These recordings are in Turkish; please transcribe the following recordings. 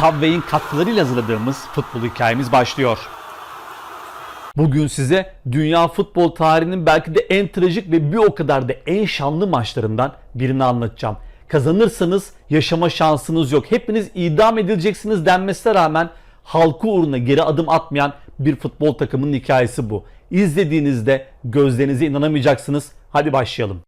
Subway'in katkılarıyla hazırladığımız futbol hikayemiz başlıyor. Bugün size dünya futbol tarihinin belki de en trajik ve bir o kadar da en şanlı maçlarından birini anlatacağım. Kazanırsanız yaşama şansınız yok. Hepiniz idam edileceksiniz denmesine rağmen halkı uğruna geri adım atmayan bir futbol takımının hikayesi bu. İzlediğinizde gözlerinize inanamayacaksınız. Hadi başlayalım.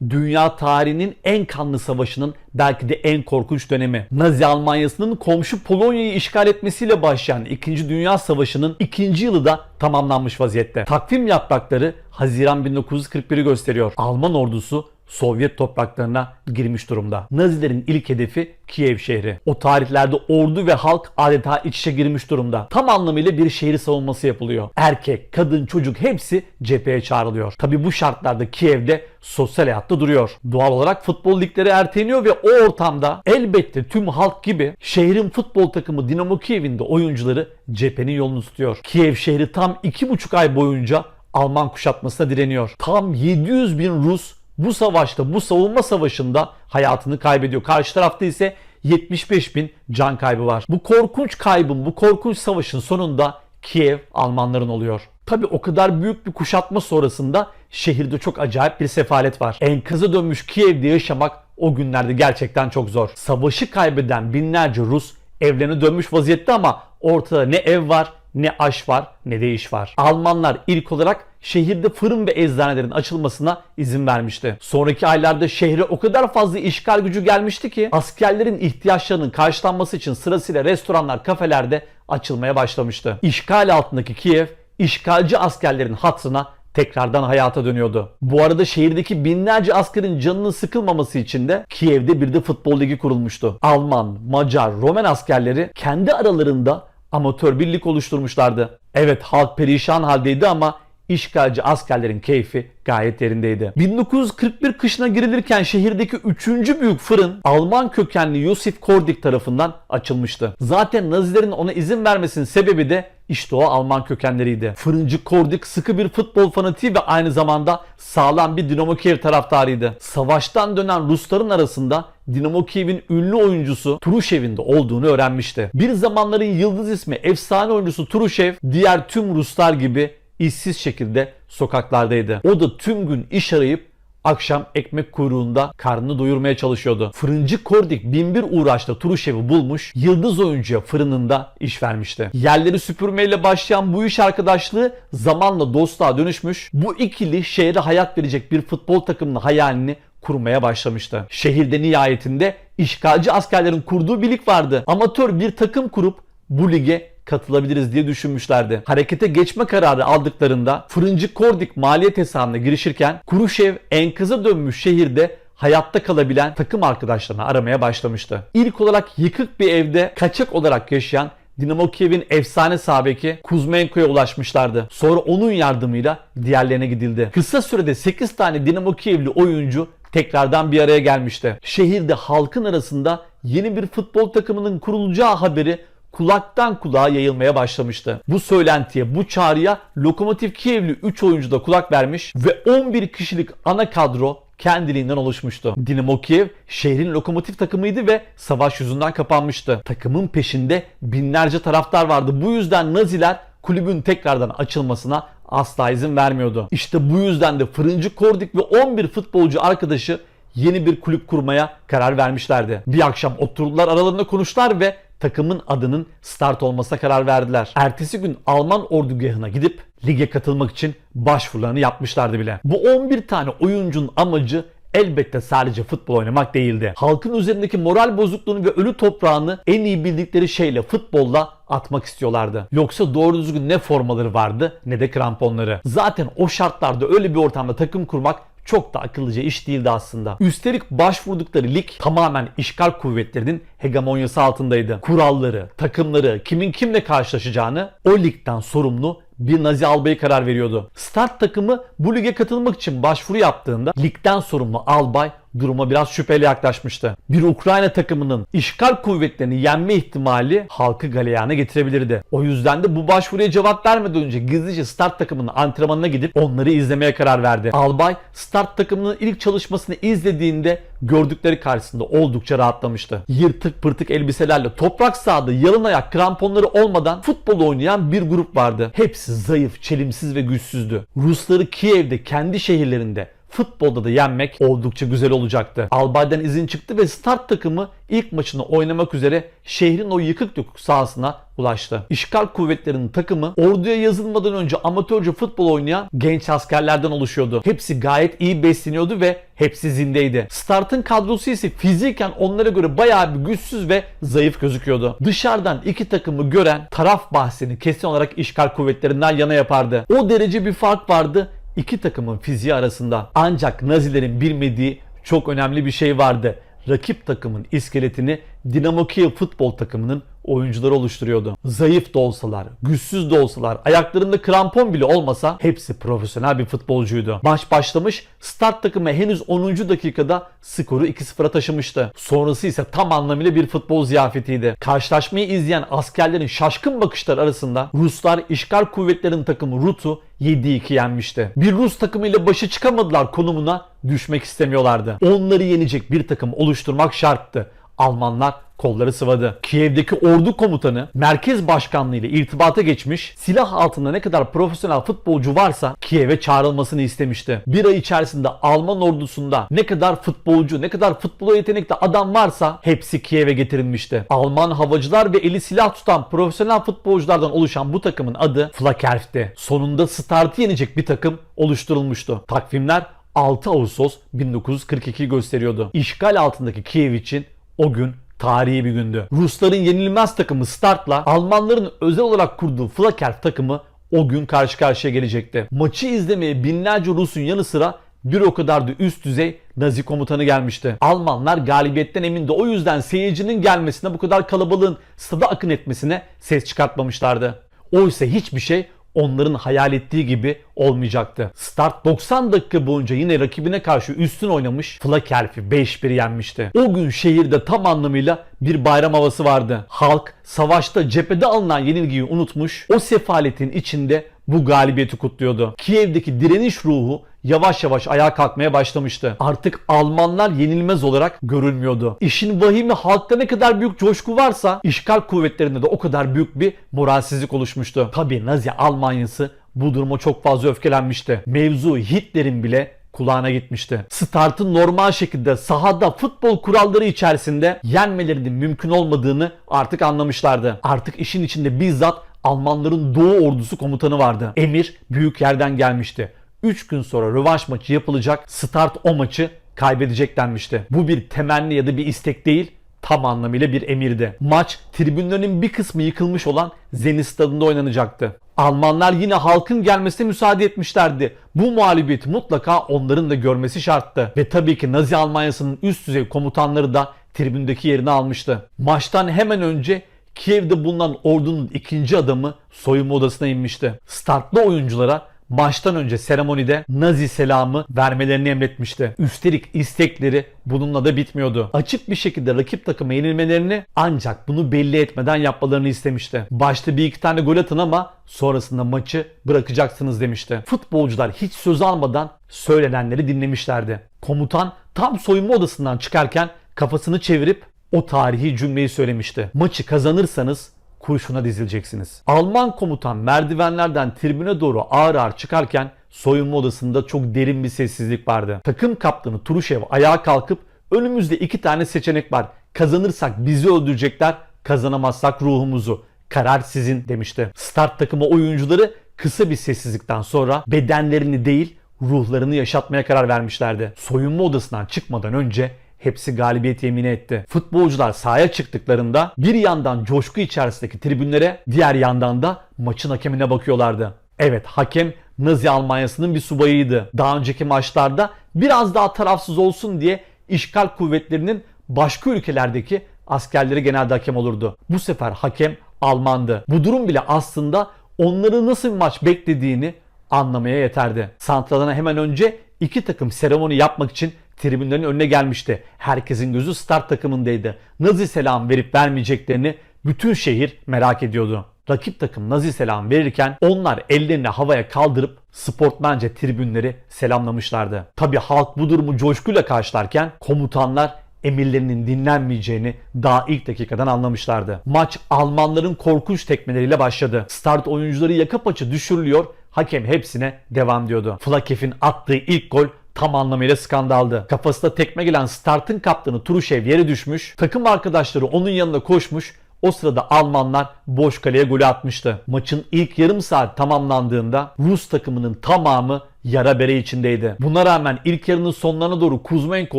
Dünya tarihinin en kanlı savaşının belki de en korkunç dönemi. Nazi Almanyası'nın komşu Polonya'yı işgal etmesiyle başlayan 2. Dünya Savaşı'nın ikinci yılı da tamamlanmış vaziyette. Takvim yaprakları Haziran 1941'i gösteriyor. Alman ordusu Sovyet topraklarına girmiş durumda. Nazilerin ilk hedefi Kiev şehri. O tarihlerde ordu ve halk adeta iç içe girmiş durumda. Tam anlamıyla bir şehir savunması yapılıyor. Erkek, kadın, çocuk hepsi cepheye çağrılıyor. Tabi bu şartlarda Kiev'de sosyal hayatta duruyor. Doğal olarak futbol ligleri erteleniyor ve o ortamda elbette tüm halk gibi şehrin futbol takımı Dinamo Kiev'in de oyuncuları cephenin yolunu tutuyor. Kiev şehri tam 2,5 ay boyunca Alman kuşatmasına direniyor. Tam 700 bin Rus bu savaşta, bu savunma savaşında hayatını kaybediyor. Karşı tarafta ise 75 bin can kaybı var. Bu korkunç kaybın, bu korkunç savaşın sonunda Kiev Almanların oluyor. Tabi o kadar büyük bir kuşatma sonrasında şehirde çok acayip bir sefalet var. Enkaza dönmüş Kiev'de yaşamak o günlerde gerçekten çok zor. Savaşı kaybeden binlerce Rus evlerine dönmüş vaziyette ama ortada ne ev var ne aş var ne de iş var. Almanlar ilk olarak şehirde fırın ve eczanelerin açılmasına izin vermişti. Sonraki aylarda şehre o kadar fazla işgal gücü gelmişti ki askerlerin ihtiyaçlarının karşılanması için sırasıyla restoranlar, kafelerde açılmaya başlamıştı. İşgal altındaki Kiev işgalci askerlerin hatırına tekrardan hayata dönüyordu. Bu arada şehirdeki binlerce askerin canının sıkılmaması için de Kiev'de bir de futbol ligi kurulmuştu. Alman, Macar, Romen askerleri kendi aralarında amatör birlik oluşturmuşlardı. Evet halk perişan haldeydi ama işgalci askerlerin keyfi gayet yerindeydi. 1941 kışına girilirken şehirdeki 3. büyük fırın Alman kökenli Josef Kordik tarafından açılmıştı. Zaten Nazilerin ona izin vermesinin sebebi de işte o Alman kökenleriydi. Fırıncı Kordik sıkı bir futbol fanatiği ve aynı zamanda sağlam bir Dinamo Kiev taraftarıydı. Savaştan dönen Rusların arasında Dinamo Kiev'in ünlü oyuncusu Turuşev'in de olduğunu öğrenmişti. Bir zamanların yıldız ismi efsane oyuncusu Turuşev diğer tüm Ruslar gibi işsiz şekilde sokaklardaydı. O da tüm gün iş arayıp akşam ekmek kuyruğunda karnını doyurmaya çalışıyordu. Fırıncı Kordik binbir uğraşla Turuşev'i bulmuş, yıldız oyuncuya fırınında iş vermişti. Yerleri süpürmeyle başlayan bu iş arkadaşlığı zamanla dostluğa dönüşmüş. Bu ikili şehre hayat verecek bir futbol takımının hayalini kurmaya başlamıştı. Şehirde nihayetinde işgalci askerlerin kurduğu bir lig vardı. Amatör bir takım kurup bu lige katılabiliriz diye düşünmüşlerdi. Harekete geçme kararı aldıklarında fırıncı Kordik maliyet hesabına girişirken Kuruşev enkaza dönmüş şehirde hayatta kalabilen takım arkadaşlarını aramaya başlamıştı. İlk olarak yıkık bir evde kaçak olarak yaşayan Dinamo Kiev'in efsane sabeki Kuzmenko'ya ulaşmışlardı. Sonra onun yardımıyla diğerlerine gidildi. Kısa sürede 8 tane Dinamo Kiev'li oyuncu tekrardan bir araya gelmişti. Şehirde halkın arasında yeni bir futbol takımının kurulacağı haberi kulaktan kulağa yayılmaya başlamıştı. Bu söylentiye, bu çağrıya Lokomotiv Kievli 3 oyuncu da kulak vermiş ve 11 kişilik ana kadro kendiliğinden oluşmuştu. Dinamo Kiev şehrin lokomotif takımıydı ve savaş yüzünden kapanmıştı. Takımın peşinde binlerce taraftar vardı. Bu yüzden Naziler kulübün tekrardan açılmasına asla izin vermiyordu. İşte bu yüzden de Fırıncı Kordik ve 11 futbolcu arkadaşı yeni bir kulüp kurmaya karar vermişlerdi. Bir akşam oturdular aralarında konuştular ve takımın adının start olmasına karar verdiler. Ertesi gün Alman ordugahına gidip lige katılmak için başvurularını yapmışlardı bile. Bu 11 tane oyuncunun amacı elbette sadece futbol oynamak değildi. Halkın üzerindeki moral bozukluğunu ve ölü toprağını en iyi bildikleri şeyle futbolla atmak istiyorlardı. Yoksa doğru düzgün ne formaları vardı ne de kramponları. Zaten o şartlarda öyle bir ortamda takım kurmak çok da akıllıca iş değildi aslında. Üstelik başvurdukları lig tamamen işgal kuvvetlerinin hegemonyası altındaydı. Kuralları, takımları, kimin kimle karşılaşacağını o ligden sorumlu bir Nazi albayı karar veriyordu. Start takımı bu lige katılmak için başvuru yaptığında ligden sorumlu albay duruma biraz şüpheyle yaklaşmıştı. Bir Ukrayna takımının işgal kuvvetlerini yenme ihtimali halkı galeyana getirebilirdi. O yüzden de bu başvuruya cevap vermeden önce gizlice start takımının antrenmanına gidip onları izlemeye karar verdi. Albay start takımının ilk çalışmasını izlediğinde gördükleri karşısında oldukça rahatlamıştı. Yırtık pırtık elbiselerle toprak sahada yalın ayak kramponları olmadan futbol oynayan bir grup vardı. Hepsi zayıf, çelimsiz ve güçsüzdü. Rusları Kiev'de kendi şehirlerinde futbolda da yenmek oldukça güzel olacaktı. Albay'dan izin çıktı ve start takımı ilk maçını oynamak üzere şehrin o yıkık dökük sahasına ulaştı. İşgal kuvvetlerinin takımı orduya yazılmadan önce amatörce futbol oynayan genç askerlerden oluşuyordu. Hepsi gayet iyi besleniyordu ve hepsi zindeydi. Start'ın kadrosu ise fiziken onlara göre bayağı bir güçsüz ve zayıf gözüküyordu. Dışarıdan iki takımı gören taraf bahsini kesin olarak işgal kuvvetlerinden yana yapardı. O derece bir fark vardı iki takımın fiziği arasında. Ancak Nazilerin bilmediği çok önemli bir şey vardı. Rakip takımın iskeletini Dinamo Kiev futbol takımının oyuncuları oluşturuyordu. Zayıf da olsalar, güçsüz de olsalar, ayaklarında krampon bile olmasa hepsi profesyonel bir futbolcuydu. Maç başlamış, start takımı henüz 10. dakikada skoru 2-0'a taşımıştı. Sonrası ise tam anlamıyla bir futbol ziyafetiydi. Karşılaşmayı izleyen askerlerin şaşkın bakışları arasında Ruslar işgal kuvvetlerinin takımı Rut'u 7-2 yenmişti. Bir Rus takımıyla başa çıkamadılar konumuna düşmek istemiyorlardı. Onları yenecek bir takım oluşturmak şarttı. Almanlar kolları sıvadı. Kiev'deki ordu komutanı merkez başkanlığı ile irtibata geçmiş, silah altında ne kadar profesyonel futbolcu varsa Kiev'e çağrılmasını istemişti. Bir ay içerisinde Alman ordusunda ne kadar futbolcu, ne kadar futbola yetenekli adam varsa hepsi Kiev'e getirilmişti. Alman havacılar ve eli silah tutan profesyonel futbolculardan oluşan bu takımın adı Flakerf'ti. Sonunda startı yenecek bir takım oluşturulmuştu. Takvimler 6 Ağustos 1942 gösteriyordu. İşgal altındaki Kiev için o gün tarihi bir gündü. Rusların yenilmez takımı Start'la Almanların özel olarak kurduğu Flakerf takımı o gün karşı karşıya gelecekti. Maçı izlemeye binlerce Rus'un yanı sıra bir o kadar da üst düzey Nazi komutanı gelmişti. Almanlar galibiyetten emindi. O yüzden seyircinin gelmesine bu kadar kalabalığın stada akın etmesine ses çıkartmamışlardı. Oysa hiçbir şey onların hayal ettiği gibi olmayacaktı. Start 90 dakika boyunca yine rakibine karşı üstün oynamış Flakerf'i 5-1 yenmişti. O gün şehirde tam anlamıyla bir bayram havası vardı. Halk savaşta cephede alınan yenilgiyi unutmuş, o sefaletin içinde bu galibiyeti kutluyordu. Kiev'deki direniş ruhu yavaş yavaş ayağa kalkmaya başlamıştı. Artık Almanlar yenilmez olarak görülmüyordu. İşin vahimi halkta ne kadar büyük coşku varsa işgal kuvvetlerinde de o kadar büyük bir moralsizlik oluşmuştu. Tabi Nazi Almanyası bu duruma çok fazla öfkelenmişti. Mevzu Hitler'in bile kulağına gitmişti. Start'ın normal şekilde sahada futbol kuralları içerisinde yenmelerinin mümkün olmadığını artık anlamışlardı. Artık işin içinde bizzat Almanların Doğu Ordusu komutanı vardı. Emir büyük yerden gelmişti. 3 gün sonra rövanş maçı yapılacak. Start o maçı kaybedecek denmişti. Bu bir temenni ya da bir istek değil tam anlamıyla bir emirdi. Maç tribünlerin bir kısmı yıkılmış olan Zenit Stadı'nda oynanacaktı. Almanlar yine halkın gelmesine müsaade etmişlerdi. Bu mağlubiyeti mutlaka onların da görmesi şarttı. Ve tabii ki Nazi Almanyası'nın üst düzey komutanları da tribündeki yerini almıştı. Maçtan hemen önce Kiev'de bulunan ordunun ikinci adamı soyunma odasına inmişti. Startlı oyunculara maçtan önce seremonide Nazi selamı vermelerini emretmişti. Üstelik istekleri bununla da bitmiyordu. Açık bir şekilde rakip takıma yenilmelerini ancak bunu belli etmeden yapmalarını istemişti. Başta bir iki tane gol atın ama sonrasında maçı bırakacaksınız demişti. Futbolcular hiç söz almadan söylenenleri dinlemişlerdi. Komutan tam soyunma odasından çıkarken kafasını çevirip o tarihi cümleyi söylemişti. Maçı kazanırsanız kurşuna dizileceksiniz. Alman komutan merdivenlerden tribüne doğru ağır ağır çıkarken soyunma odasında çok derin bir sessizlik vardı. Takım kaptanı Turuşev ayağa kalkıp önümüzde iki tane seçenek var. Kazanırsak bizi öldürecekler, kazanamazsak ruhumuzu. Karar sizin demişti. Start takımı oyuncuları kısa bir sessizlikten sonra bedenlerini değil ruhlarını yaşatmaya karar vermişlerdi. Soyunma odasından çıkmadan önce hepsi galibiyet yemini etti. Futbolcular sahaya çıktıklarında bir yandan coşku içerisindeki tribünlere, diğer yandan da maçın hakemine bakıyorlardı. Evet hakem Nazi Almanyası'nın bir subayıydı. Daha önceki maçlarda biraz daha tarafsız olsun diye işgal kuvvetlerinin başka ülkelerdeki askerleri genelde hakem olurdu. Bu sefer hakem Almandı. Bu durum bile aslında onları nasıl bir maç beklediğini anlamaya yeterdi. Santradan'a hemen önce iki takım seremoni yapmak için tribünlerin önüne gelmişti. Herkesin gözü start takımındaydı. Nazi selam verip vermeyeceklerini bütün şehir merak ediyordu. Rakip takım Nazi selam verirken onlar ellerini havaya kaldırıp sportmence tribünleri selamlamışlardı. Tabi halk bu durumu coşkuyla karşılarken komutanlar emirlerinin dinlenmeyeceğini daha ilk dakikadan anlamışlardı. Maç Almanların korkunç tekmeleriyle başladı. Start oyuncuları yaka paça düşürülüyor, hakem hepsine devam diyordu. Flakev'in attığı ilk gol tam anlamıyla skandaldı. Kafasına tekme gelen Start'ın kaptanı Turuşev yere düşmüş, takım arkadaşları onun yanına koşmuş, o sırada Almanlar boş kaleye golü atmıştı. Maçın ilk yarım saat tamamlandığında Rus takımının tamamı yara bere içindeydi. Buna rağmen ilk yarının sonlarına doğru Kuzmenko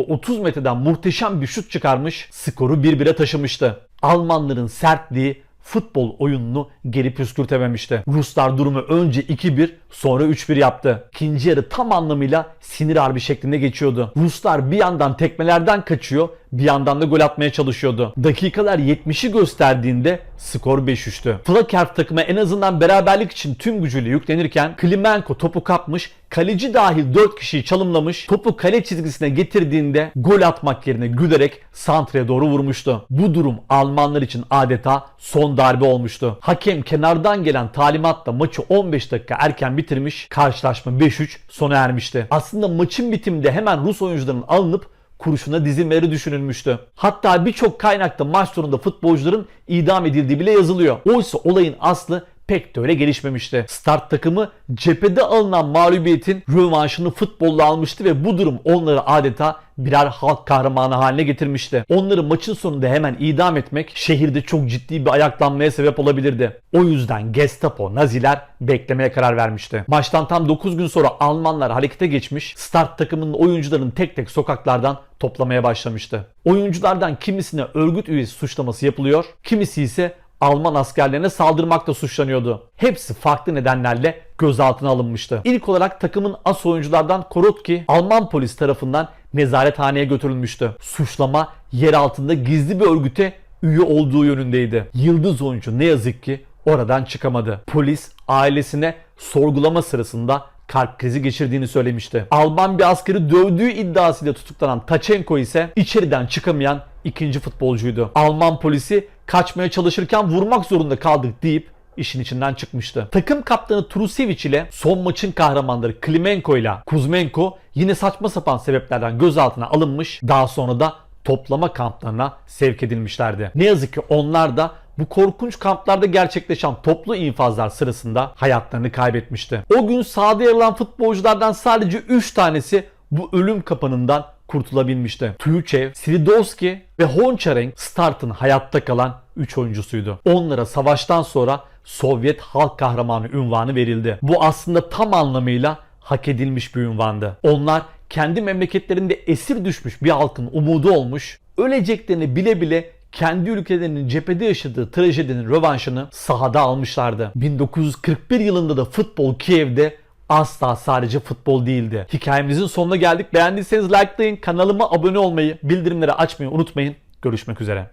30 metreden muhteşem bir şut çıkarmış, skoru birbire taşımıştı. Almanların sertliği futbol oyununu geri püskürtememişti. Ruslar durumu önce 2-1 sonra 3-1 yaptı. İkinci yarı tam anlamıyla sinir harbi şeklinde geçiyordu. Ruslar bir yandan tekmelerden kaçıyor bir yandan da gol atmaya çalışıyordu. Dakikalar 70'i gösterdiğinde skor 5-3'tü. Flakerf takıma en azından beraberlik için tüm gücüyle yüklenirken Klimenko topu kapmış, kaleci dahil 4 kişiyi çalımlamış, topu kale çizgisine getirdiğinde gol atmak yerine gülerek santraya doğru vurmuştu. Bu durum Almanlar için adeta son darbe olmuştu. Hakem kenardan gelen talimatla maçı 15 dakika erken bitirmiş, karşılaşma 5-3 sona ermişti. Aslında maçın bitiminde hemen Rus oyuncuların alınıp kurşuna dizilmeleri düşünülmüştü. Hatta birçok kaynakta maç sonunda futbolcuların idam edildiği bile yazılıyor. Oysa olayın aslı pek de öyle gelişmemişti. Start takımı cephede alınan mağlubiyetin rövanşını futbolla almıştı ve bu durum onları adeta birer halk kahramanı haline getirmişti. Onları maçın sonunda hemen idam etmek şehirde çok ciddi bir ayaklanmaya sebep olabilirdi. O yüzden Gestapo, Naziler beklemeye karar vermişti. Maçtan tam 9 gün sonra Almanlar harekete geçmiş, start takımının oyuncularını tek tek sokaklardan toplamaya başlamıştı. Oyunculardan kimisine örgüt üyesi suçlaması yapılıyor, kimisi ise Alman askerlerine saldırmakla suçlanıyordu. Hepsi farklı nedenlerle gözaltına alınmıştı. İlk olarak takımın as oyunculardan Korotki Alman polis tarafından nezarethaneye götürülmüştü. Suçlama yer altında gizli bir örgüte üye olduğu yönündeydi. Yıldız oyuncu ne yazık ki oradan çıkamadı. Polis ailesine sorgulama sırasında kalp krizi geçirdiğini söylemişti. Alman bir askeri dövdüğü iddiasıyla tutuklanan Tachenko ise içeriden çıkamayan ikinci futbolcuydu. Alman polisi kaçmaya çalışırken vurmak zorunda kaldık deyip işin içinden çıkmıştı. Takım kaptanı Trusevic ile son maçın kahramanları Klimenko ile Kuzmenko yine saçma sapan sebeplerden gözaltına alınmış. Daha sonra da toplama kamplarına sevk edilmişlerdi. Ne yazık ki onlar da bu korkunç kamplarda gerçekleşen toplu infazlar sırasında hayatlarını kaybetmişti. O gün sahada yer alan futbolculardan sadece 3 tanesi bu ölüm kapanından kurtulabilmişti. Tuyuchev, Svidovski ve Hončarenk Start'ın hayatta kalan 3 oyuncusuydu. Onlara savaştan sonra Sovyet halk kahramanı ünvanı verildi. Bu aslında tam anlamıyla hak edilmiş bir ünvandı. Onlar kendi memleketlerinde esir düşmüş bir halkın umudu olmuş, öleceklerini bile bile kendi ülkelerinin cephede yaşadığı trajedinin rövanşını sahada almışlardı. 1941 yılında da futbol Kiev'de asla sadece futbol değildi. Hikayemizin sonuna geldik. Beğendiyseniz likelayın, kanalıma abone olmayı, bildirimleri açmayı unutmayın. Görüşmek üzere.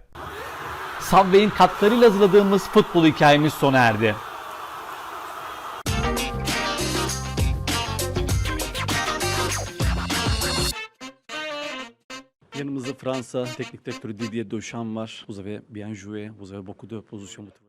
Subway'in katlarıyla hazırladığımız futbol hikayemiz sona erdi. Yanımızda Fransa teknik direktörü Didier Deschamps var. Vous avez bien joué, vous avez beaucoup de positions.